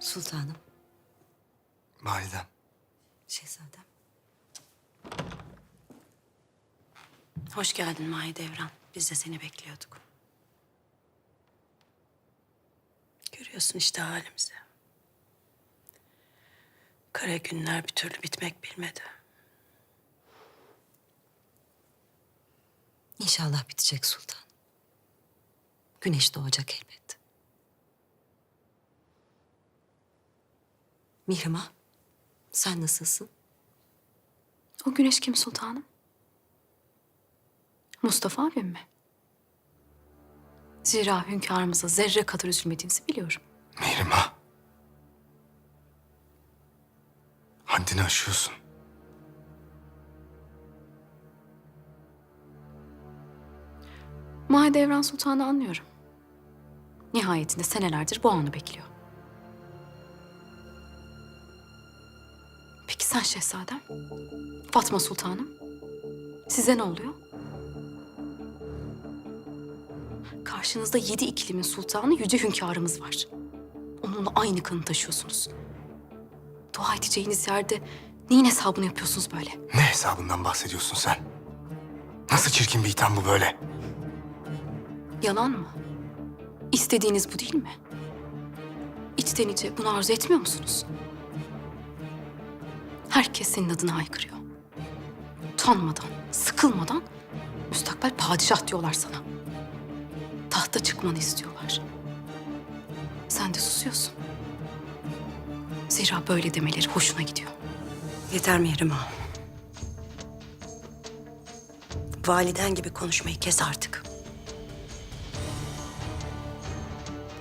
Sultanım, Validem. şehzadem. Hoş geldin Mahidevran. Biz de seni bekliyorduk. Görüyorsun işte halimizi. Kara günler bir türlü bitmek bilmedi. İnşallah bitecek sultan. Güneş doğacak elbet. Mihrimah, sen nasılsın? O güneş kim sultanım? Mustafa abim mi? Zira hünkârımıza zerre kadar üzülmediğinizi biliyorum. Mihrimah. Haddini aşıyorsun. Mahidevran Sultan'ı anlıyorum. Nihayetinde senelerdir bu anı bekliyor. Sen şehzadem? Fatma Sultanım? Size ne oluyor? Karşınızda yedi iklimin sultanı yüce hünkârımız var. Onunla aynı kanı taşıyorsunuz. Dua edeceğiniz yerde neyin hesabını yapıyorsunuz böyle? Ne hesabından bahsediyorsun sen? Nasıl çirkin bir itham bu böyle? Yalan mı? İstediğiniz bu değil mi? İçten içe bunu arzu etmiyor musunuz? Herkes senin adına haykırıyor. Utanmadan, sıkılmadan müstakbel padişah diyorlar sana. Tahta çıkmanı istiyorlar. Sen de susuyorsun. Zira böyle demeleri hoşuna gidiyor. Yeter Mihrimah. Validen gibi konuşmayı kes artık.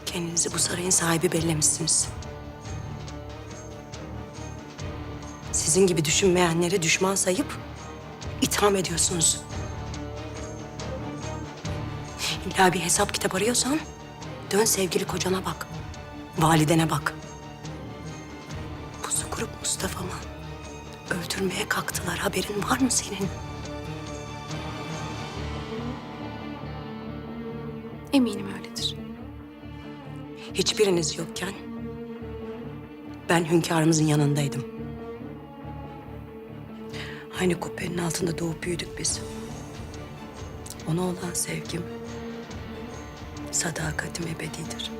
Kendinizi bu sarayın sahibi bellemişsiniz. Sizin gibi düşünmeyenleri düşman sayıp itham ediyorsunuz. İlla bir hesap kitap arıyorsan dön sevgili kocana bak. Validene bak. Pusu kurup Mustafa'mı öldürmeye kalktılar. Haberin var mı senin? Eminim öyledir. Hiçbiriniz yokken ben hünkârımızın yanındaydım. Aynı kubbenin altında doğup büyüdük biz. Ona olan sevgim, sadakatim ebedidir.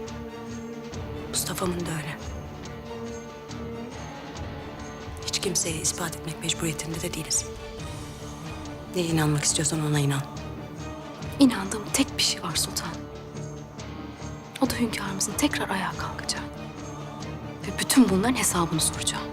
Mustafa'mın da öyle. Hiç kimseye ispat etmek mecburiyetinde de değiliz. Neye inanmak istiyorsan ona inan. İnandığım tek bir şey var sultan. O da hünkârımızın tekrar ayağa kalkacağı. Ve bütün bunların hesabını soracağım.